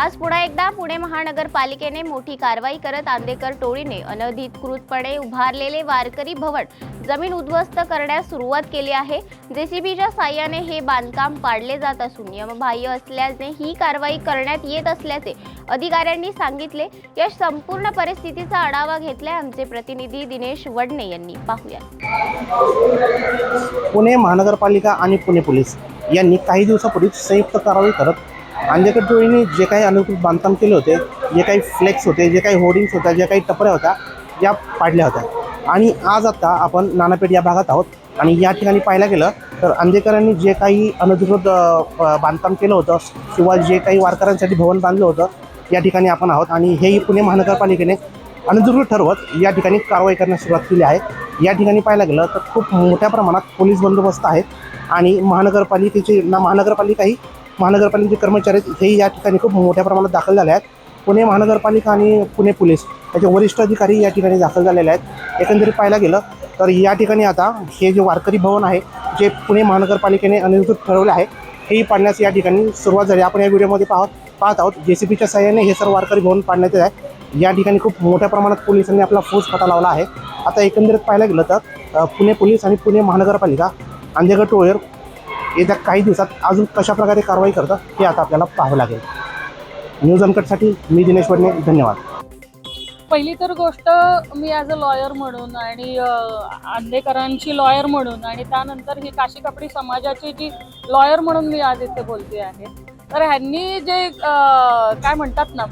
आज पुन्हा एकदा पुणे महानगरपालिकेने मोठी कारवाई करत आंदेकर टोळीने अनधिकृतपणे उभारलेले वारकरी भवन जमीन उद्ध्वस्त करण्यास सुरुवात केली आहे. जेसीबीच्या साह्याने हे बांधकाम पाडले जात असून नियमबाह्य असल्याने ही कारवाई करण्यात येत असल्याचे अधिकाऱ्यांनी सांगितले. या संपूर्ण परिस्थितीचा आढावा घेतलाय आमचे प्रतिनिधी दिनेश वडणे यांनी. पाहूया पुणे महानगरपालिका आणि पुणे पोलीस यांनी काही दिवसापूर्वी संयुक्त कारवाई करत अंजकट टोळीने जे काही अनुकूल बांधकाम केले होते जे काही फ्लेक्स होते जे काही होर्डिंग्स होत्या ज्या काही टपऱ्या होत्या या पाडल्या होत्या. आणि आज आता आपण नानापेठ या भागात आहोत आणि या ठिकाणी पाहायला गेलं तर अंजेकरांनी जे काही अनधिकृत बांधकाम केलं होतं किंवा जे काही वारकऱ्यांसाठी भवन बांधलं होतं या ठिकाणी आपण आहोत. आणि हेही पुणे महानगरपालिकेने अनधिकृत ठरवत या ठिकाणी कारवाई करण्यास सुरुवात केली आहे. या ठिकाणी पाहायला गेलं तर खूप मोठ्या प्रमाणात पोलीस बंदोबस्त आहेत आणि महानगरपालिकेचे ना महानगरपालिकाही महानगरपालिकेचे कर्मचारी हेही या ठिकाणी खूप मोठ्या प्रमाणात दाखल झाले आहेत. पुणे महानगरपालिका आणि पुणे पोलीस याचे वरिष्ठ अधिकारी या ठिकाणी दाखल झालेले आहेत. एकंदरीत पाहायला गेलं तर या ठिकाणी आता हे जे वारकरी भवन आहे जे पुणे महानगरपालिकेने अनधिकृत ठरवले आहे हेही पाडण्यास या ठिकाणी सुरुवात झाली. आपण या व्हिडिओमध्ये पाहत पाहत आहोत जे सी बीच्या सहाय्याने हे सर्व वारकरी भवन पाडण्यात येत आहे. या ठिकाणी खूप मोठ्या प्रमाणात पोलिसांनी आपला फोर्स पता लावला आहे. आता एकंदरीत पाहायला गेलं तर पुणे पोलीस आणि पुणे महानगरपालिका अंधेगड टोळेर येत्या काही दिवसात अजून कशा प्रकारे कारवाई करतात हे आता आपल्याला पाहावं लागेल. न्यूज अनकटसाठी मी दिनेश वडणे धन्यवाद. पहिली तर गोष्ट मी ॲज अ लॉयर म्हणून आणि आंदेकरांची लॉयर म्हणून आणि त्यानंतर ही काशी कपडी समाजाची जी लॉयर म्हणून मी आज इथे बोलते आहे. तर ह्यांनी जे काय म्हणतात ना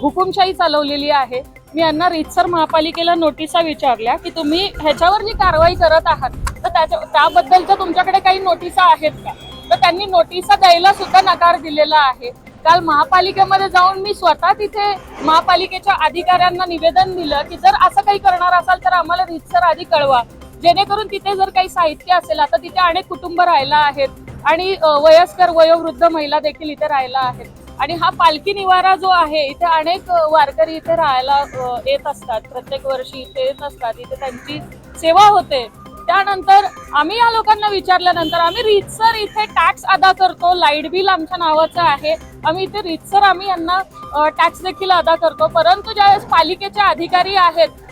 हुकुमशाही चालवलेली आहे मी यांना रीतसर महापालिकेला नोटिसा विचारल्या की तुम्ही ह्याच्यावर जी कारवाई करत आहात तर त्याच्या त्याबद्दलच्या तुमच्याकडे काही नोटिसा आहेत का? तर त्यांनी नोटिसा द्यायला सुद्धा नकार दिलेला आहे. काल महापालिकेमध्ये जाऊन मी स्वतः तिथे महापालिकेच्या अधिकाऱ्यांना निवेदन दिलं की जर असं काही करणार असाल तर आम्हाला रितसर आधी कळवा. जेणेकरून तिथे जर काही साहित्य असेल आता तिथे अनेक कुटुंब राहायला आहेत आणि वयस्कर वयोवृद्ध महिला देखील इथे राहायला आहेत. आणि हा पालखी निवारा जो आहे इथे अनेक वारकरी इथे राहायला येत असतात. प्रत्येक वर्षी इथे येत असतात. इथे त्यांची सेवा होते. त्यानंतर आम्ही या लोकांना विचारल्यानंतर आम्ही रितसर इथे टॅक्स अदा करतो. लाइट बिल आमच्या नावाचं आहे. आम्ही इथे रितसर आम्ही यांना टॅक्स देखील अदा करतो. परंतु ज्यावेळेस पालिकेचे अधिकारी आहेत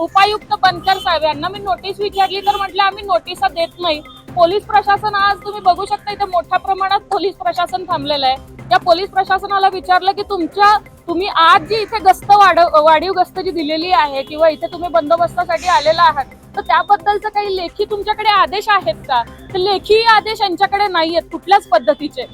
उपायुक्त बनकर साहेब यांना मी नोटीस विचारली तर म्हटलं आम्ही नोटिसा देत नाही. पोलीस प्रशासन आज तुम्ही बघू शकता इथे मोठ्या प्रमाणात पोलीस प्रशासन थांबलेलं आहे. या पोलीस प्रशासनाला विचारलं की तुमच्या तुम्ही आज जी इथे गस्त वाढव वाढीव गस्त जी दिलेली आहे किंवा इथे तुम्ही बंदोबस्तासाठी आलेला आहात तर त्याबद्दलचं काही लेखी तुमच्याकडे आदेश आहेत का? तर लेखी आदेश यांच्याकडे नाही आहेत कुठल्याच पद्धतीचे.